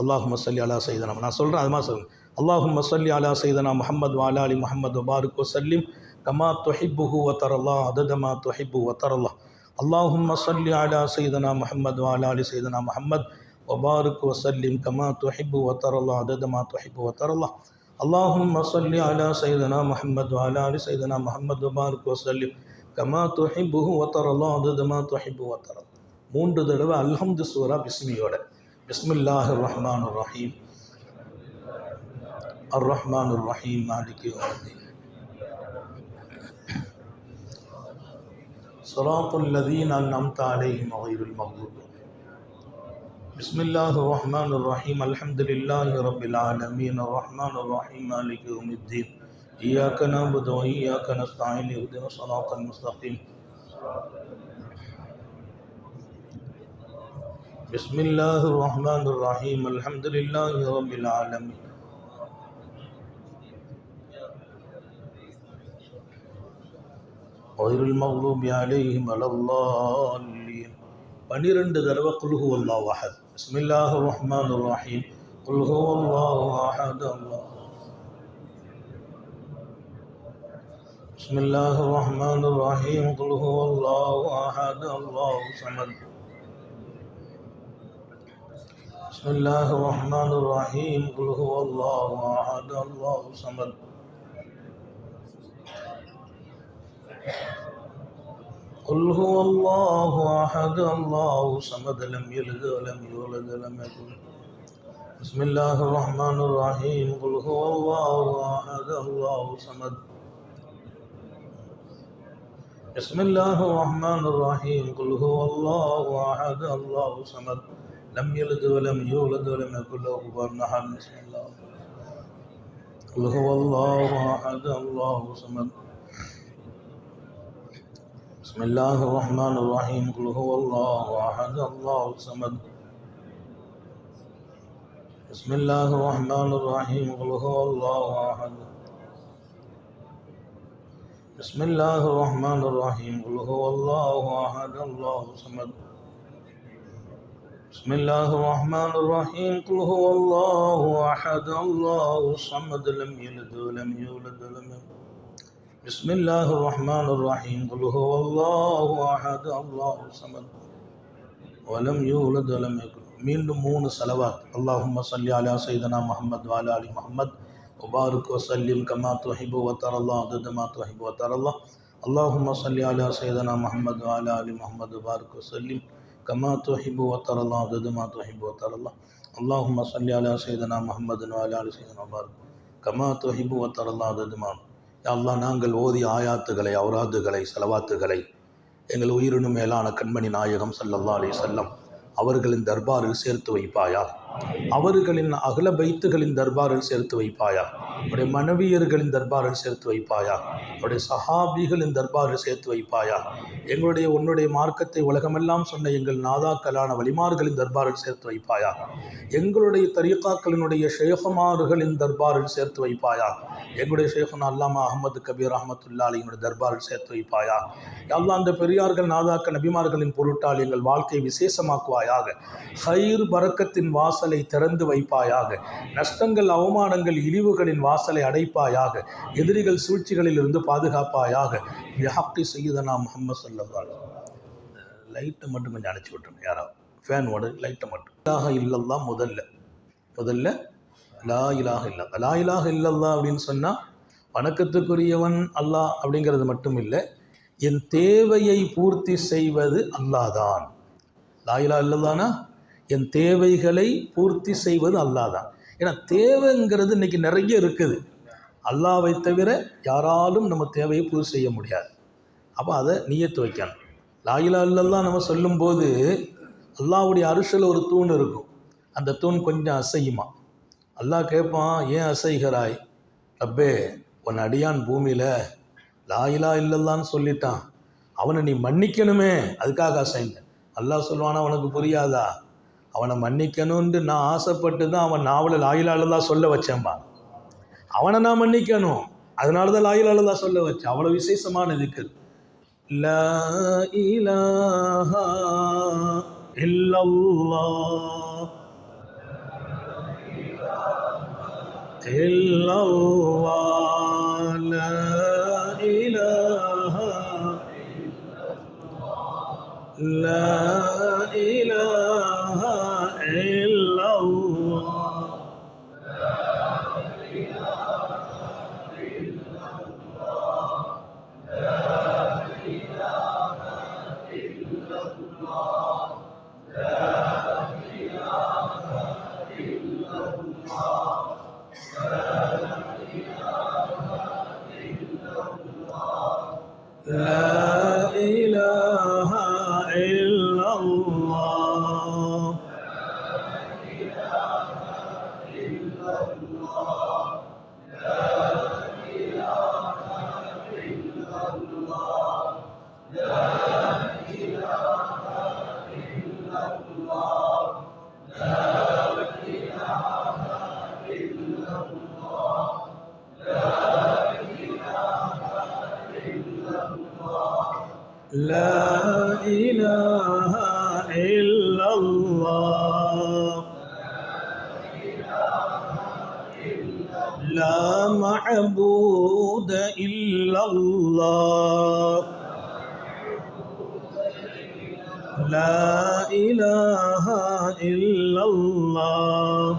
அல்லாஹும் மசல்லி அலா சைதனா நான் சொல்கிறேன் அது மாதிரி சொல்லுங்கள் அல்லாஹும் மசல்லி அலா சைதனா முஹம்மது வாலா அலி முஹம்மது வபாருக் வசல்லிம் கமா தொஹிப்புஹு வத்தரல்லா அததமா தொஹிப்பு வத்தரல்லா اللهم صل على سيدنا محمد وعلى ال سيدنا محمد وبارك وسلم كما تحب وترى الله عدد ما تحب وترى الله اللهم صل على سيدنا محمد وعلى ال سيدنا محمد وبارك وسلم كما تحبه وترى الله عدد ما تحب وترى மூன்று தடவை அல்ஹம்து சூரா பிஸ்மியோட بسم اللہ الرحمن الرحیم۔ الرحمن الرحیم، مالک یوم الدین۔ صراط الذین انعمت علیہم غیر المغضوب بسم اللہ الرحمن الرحیم، الحمدللہ رب العالمین۔ الرحمن الرحیم، مالک یوم الدین۔ ایاک نعبد و ایاک نستعین، اهدنا الصراط المستقیم۔ بسم الله الرحمن الرحيم الحمد لله رب العالمين غير المغضوب عليهم ولا الضالين பன்னிரண்டு தடவை குல்ஹு அல்லாஹ் அஹத் பிஸ்மில்லாஹ் ரஹ்மான் ரஹீம் குல்ஹு அல்லாஹ் அஹத் அல்லாஹ் بسم الله الرحمن الرحيم قل هو الله أحد الله الصمد بسم الله الرحمن الرحيم. قل هو الله أحد الله الصمد. قل هو الله أحد الله صمد لم يلد ولم يولد ولم يكن. بسم الله الرحمن الرحيم. قل هو الله أحد الله صمد بسم الله الرحمن الرحيم. قل هو الله أحد الله صمد لم يلد ولم يولد ولم يكن له كفوا أحد. بسم الله. قل هو الله أحد الله صمد بسم الله الرحمن الرحيم. قل هو الله أحد الله الصمد. بسم الله الرحمن الرحيم. قل هو الله أحد. بسم الله الرحمن الرحيم. قل هو الله أحد الله الصمد. بسم الله الرحمن الرحيم قل هو الله أحد الله الصمد لم يلد ولم يولد ولم يكن بسم الله الرحمن الرحيم قل هو الله أحد الله الصمد ولم يولد ولم يكن மீண்டும் மூணு சலவாத் அல்லாஹும்ம சல்லி அலா சைதனா முஹம்மத் வாலா அலி முஹம்மத் وبارك وسلم كما تحب وترى الله عدد ما تحب وترى الله اللهم صل على سيدنا محمد وعلى ال محمد وبارك وسلم كما تحب وترى الله عدد ما تحب وترى الله اللهم صل على سيدنا محمد وعلى ال سيدنا وبارك كما تحب وترى الله عدد ما யா அல்லாஹ் நாங்கள் ஓதிய ஆயாத்துகளை அவுராதுகளை செலவாத்துகளை எங்கள் உயிரினும் மேலான கண்மணி நாயகம் சல்லல்லா அலி செல்லம் அவர்களின் தர்பாரில் சேர்த்து வைப்பாயா அவர்களின் அகல பைத்துகளின் தர்பாரில் சேர்த்து வைப்பாயா? அவருடைய மனைவியர்களின் தர்பாரில் சேர்த்து வைப்பாயா? அவருடைய சஹாபிகளின் தர்பாரில் சேர்த்து வைப்பாயா? எங்களுடைய உன்னுடைய மார்க்கத்தை உலகமெல்லாம் சொன்ன எங்கள் நாதாக்களான வலிமார்களின் தர்பாரில் சேர்த்து வைப்பாயா? எங்களுடைய தரீகாக்களினுடைய ஷேகமார்களின் தர்பாரில் சேர்த்து வைப்பாயா? எங்களுடைய ஷேகன் அல்லாமா அகமது கபீர் அஹமத்துல்லா அலியினுடைய தர்பாரில் சேர்த்து வைப்பாயா? அல்லா அந்த பெரியார்கள் நாதாக்கள் நபிமார்களின் பொருட்டால் எங்கள் வாழ்க்கையை விசேஷமாக்குவாயாக. ஹைர் பறக்கத்தின் வாச திறந்து வைப்பாயாக. நஷ்டங்கள் அவமானங்கள் இழிவுகளின் வாசலை அடைப்பாயாக. எதிரிகள் சூழ்ச்சிகளில் இருந்து பாதுகாப்பாயாக வியாப்தி செய்யுதனா முகமது சொல்லவாள் லைட்டை மட்டும் கொஞ்சம் அணைச்சி விட்டுருங்க யாராவது. ஃபேனோட லைட்டை மட்டும். இலாக இல்லல்லாம் முதல்ல. முதல்ல லா இலாக இல்லா லா இலாக இல்லல்லா அப்படின்னு சொன்னால் வணக்கத்துக்குரியவன் அல்லாஹ் அப்படிங்கிறது மட்டும் இல்லை என் தேவையை பூர்த்தி செய்வது அல்லாதான் லாயிலா இல்லதானா என் தேவைகளை பூர்த்தி செய்வது அல்லாதான். ஏன்னா தேவைங்கிறது இன்னைக்கு நிறைய இருக்குது. அல்லாவை தவிர யாராலும் நம்ம தேவையை பூர்த்தி செய்ய முடியாது. அப்போ அதை நீயத்து வைக்கணும். லாயிலா இல்லெல்லாம் நம்ம சொல்லும்போது அல்லாவுடைய அரிசில் ஒரு தூண் இருக்கும். அந்த தூண் கொஞ்சம் அசையுமா? அல்லாஹ் கேட்பான் ஏன் அசைகிறாய்? ரப்பே உன் அடியான் பூமியில் லாயிலா இல்லல்லான்னு சொல்லிட்டான். அவனை நீ மன்னிக்கணுமே அதுக்காக அசைந்தேன். அல்லாஹ் சொல்லுவானா உனக்கு புரியாதா? அவனை மன்னிக்கணும்னு நான் ஆசைப்பட்டு தான் அவன் நாவல லாயிலா இல்லல்லா சொல்ல வச்சேன்பா அவனை நான் மன்னிக்கணும் அதனால தான் லாயிலா இல்லல்லா சொல்ல வச்சேன் அவ்வளோ விசேஷமான இதுக்கு லா இலாஹா இல்லல்லாஹ் إلا الله لا إله لا إله Não. إلا الله.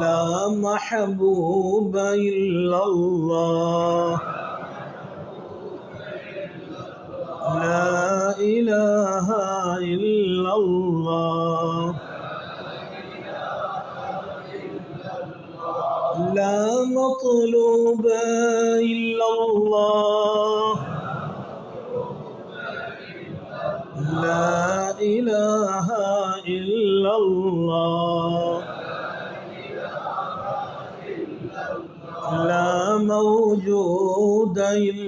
لا محبوب إلا الله. لا إله إلا الله. لا مطلوب إلا الله. إله إلا الله. لا موجود إلا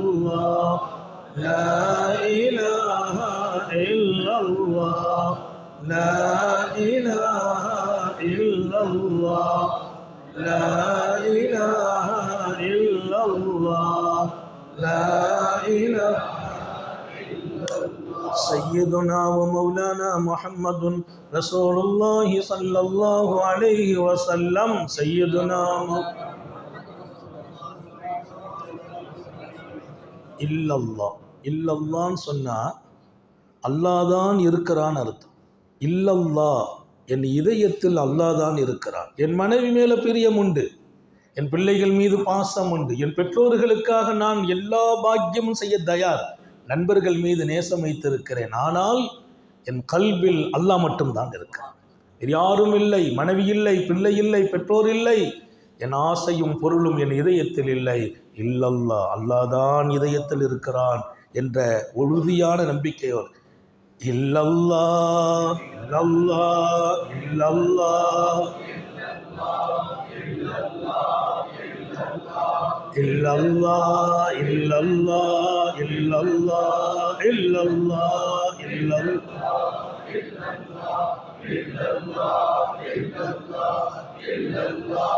الله. لا إله إلا الله. لا إله إلا الله. لا إله إلا الله. لا إله سيدنا ومولانا محمد رسول الله صلى الله عليه وسلم. سيدنا مولانا இல்லல்லா. இல்லல்லான்னு சொன்னால் அல்லாதான் இருக்கிறான்னு அர்த்தம். இல்லல்லா. என் இதயத்தில் அல்லாதான் இருக்கிறான். என் மனைவி மேலே பிரியம் உண்டு. என் பிள்ளைகள் மீது பாசம் உண்டு. என் பெற்றோர்களுக்காக நான் எல்லா பாக்கியமும் செய்ய தயார். நண்பர்கள் மீது நேசம் வைத்திருக்கிறேன். ஆனால் என் கல்வில் அல்லாஹ் மட்டும்தான் இருக்கிறான். வேறு யாரும் இல்லை. மனைவி இல்லை. பிள்ளை இல்லை. பெற்றோர் இல்லை. என் ஆசையும் பொருளும் என் இதயத்தில் இல்லை. இல்லல்லா அல்லாதான் இதயத்தில் இருக்கிறான் என்ற உறுதியான நம்பிக்கையோடு இல்லல்லா இல்லல்லா இல்லல்லா இல்லல்லா. இல்லல்லா இல்லல்லா இல்லல்லா இல்லல்லா இல்லல்லா.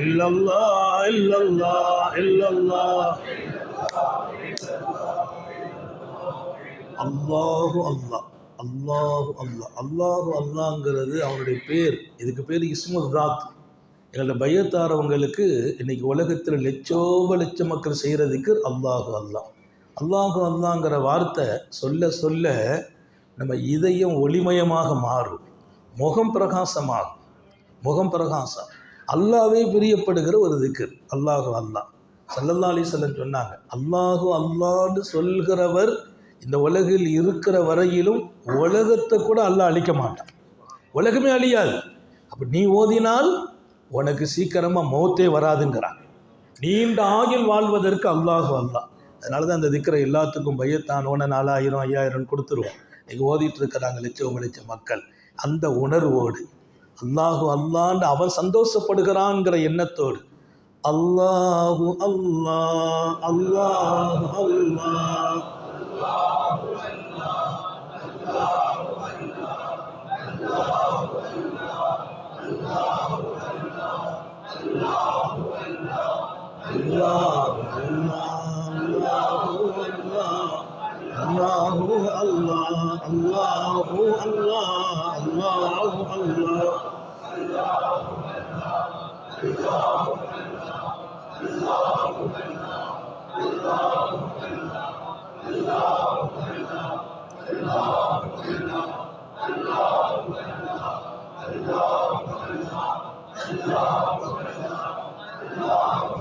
illallah illallah illallah அல்லாஹு அல்லாஹ் அல்லாஹு அல்லாஹ் அல்லாஹு அல்லாங்கிறது அவனுடைய பேர். இதுக்கு பேர் இஸ்மு தாத் எங்களோட பயத்தாரவங்களுக்கு இன்னைக்கு உலகத்தில் லட்சோப லட்ச மக்கள் செய்கிறதுக்கு அல்லாஹு அல்லாஹ் அல்லாஹு அல்லாங்கிற வார்த்தை சொல்ல சொல்ல நம்ம இதயம் ஒளிமயமாக மாறும். முகம் பிரகாசமாகும். முகம் பிரகாசம். அல்லாவே பிரியப்படுகிற ஒரு திக்கர் அல்லாஹு அல்லாஹ். சல்லல்லா அலிசல்லன் சொன்னாங்க அல்லாஹு அல்லான்னு சொல்கிறவர் இந்த உலகில் இருக்கிற வரையிலும் உலகத்தை கூட அல்லாஹ் அழிக்க மாட்டான். உலகமே அழியாது. அப்போ நீ ஓதினால் உனக்கு சீக்கிரமாக மௌத்தே வராதுங்கிறான் நீண்ட ஆகில் வாழ்வதற்கு அல்லாஹு அல்லாஹ். அதனால தான் அந்த திக்கிற எல்லாத்துக்கும் பயத்தான் உன நாலாயிரம் ஐயாயிரம் கொடுத்துருவோம். நீங்கள் ஓதிட்டு இருக்கிறாங்க லட்சம் லட்சம் மக்கள். அந்த உணர்வோடு அல்லாஹு அல்லான்னு அவன் சந்தோஷப்படுகிறான்ங்கிற எண்ணத்தோடு அல்லாஹு அல்லாஹ் அல்லாஹு அல்லாஹ் அல்லாஹ்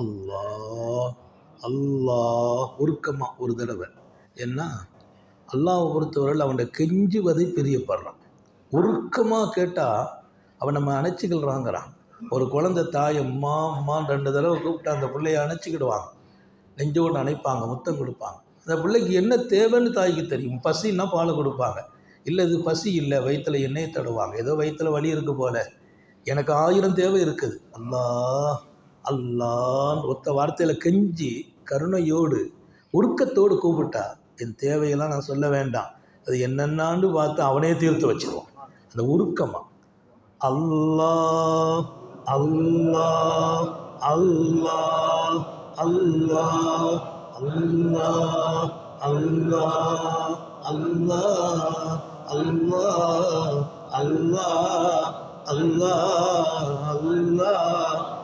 அல்லாஹ் அல்லாஹ் உருக்கமா ஒரு தடவை. ஏன்னா அல்லாவை பொறுத்தவரையில் அவன்கிட்ட கெஞ்சுவதை பிரியப்படுறான். உருக்கமாக கேட்டால் அவன் நம்ம அணைச்சிக்கலாங்கிறான். ஒரு குழந்தை தாய் அம்மா அம்மான்னு ரெண்டு தடவை கூப்பிட்டு அந்த பிள்ளைய அணைச்சிக்கிடுவாங்க. நெஞ்சோடு அணைப்பாங்க முத்தம் கொடுப்பாங்க. அந்த பிள்ளைக்கு என்ன தேவைன்னு தாய்க்கு தெரியும். பசின்னா பால் கொடுப்பாங்க. இல்லை இது பசி இல்லை வயிற்றுல எண்ணெயை தடுவாங்க ஏதோ வயிற்றுல வலி இருக்கு போல. எனக்கு ஆயிரம் தேவை இருக்குது. அல்லா அல்லான்னு ஒத்த வார்த்தையில் கெஞ்சி கருணையோடு உருக்கத்தோடு கூப்பிட்டா என் தேவையெல்லாம் நான் சொல்ல வேண்டாம் அது என்னென்னான்னு பார்த்து அவனே தீர்த்து வச்சிருவான் அந்த உருக்கமாக அல்லாஹ் அல்லாஹ் அல்லாஹ் அல்லாஹ் அல்லாஹ் அல்லாஹ் அல்லாஹ் அல்லாஹ்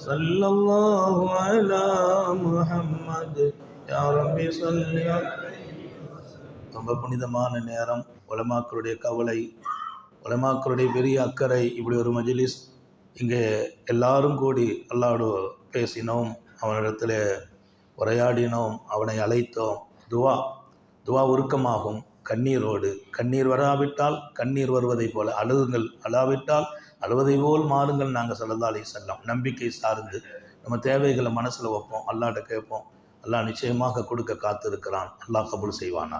صلى الله على محمد يا ربي صل ரொம்ப புனிதமான நேரம் உலமாக்களுடைய கவலை உலமாக்களுடைய பெரிய அக்கறை இப்படி ஒரு மஜ்லிஸ் இங்கே எல்லாரும் கூடி அல்லாவோடு பேசினோம் அவனிடத்தில் உரையாடினோம் அவனை அழைத்தோம் துவா துவா உருக்கமாகும் கண்ணீரோடு கண்ணீர் வராவிட்டால் கண்ணீர் வருவதைப் போல அழுகுங்கள் அழாவிட்டால் அழுவதை போல் மாறுங்கள் நாங்கள் சல்லல்லாஹி செல்லம் நம்பிக்கை சார்ந்து நம்ம தேவைகளை மனசில் வைப்போம் அல்லாட்ட கேட்போம். அல்லாஹ் நிச்சயமாக கொடுக்க காத்திருக்கிறான். அல்லாஹ் கபுல் செய்வானா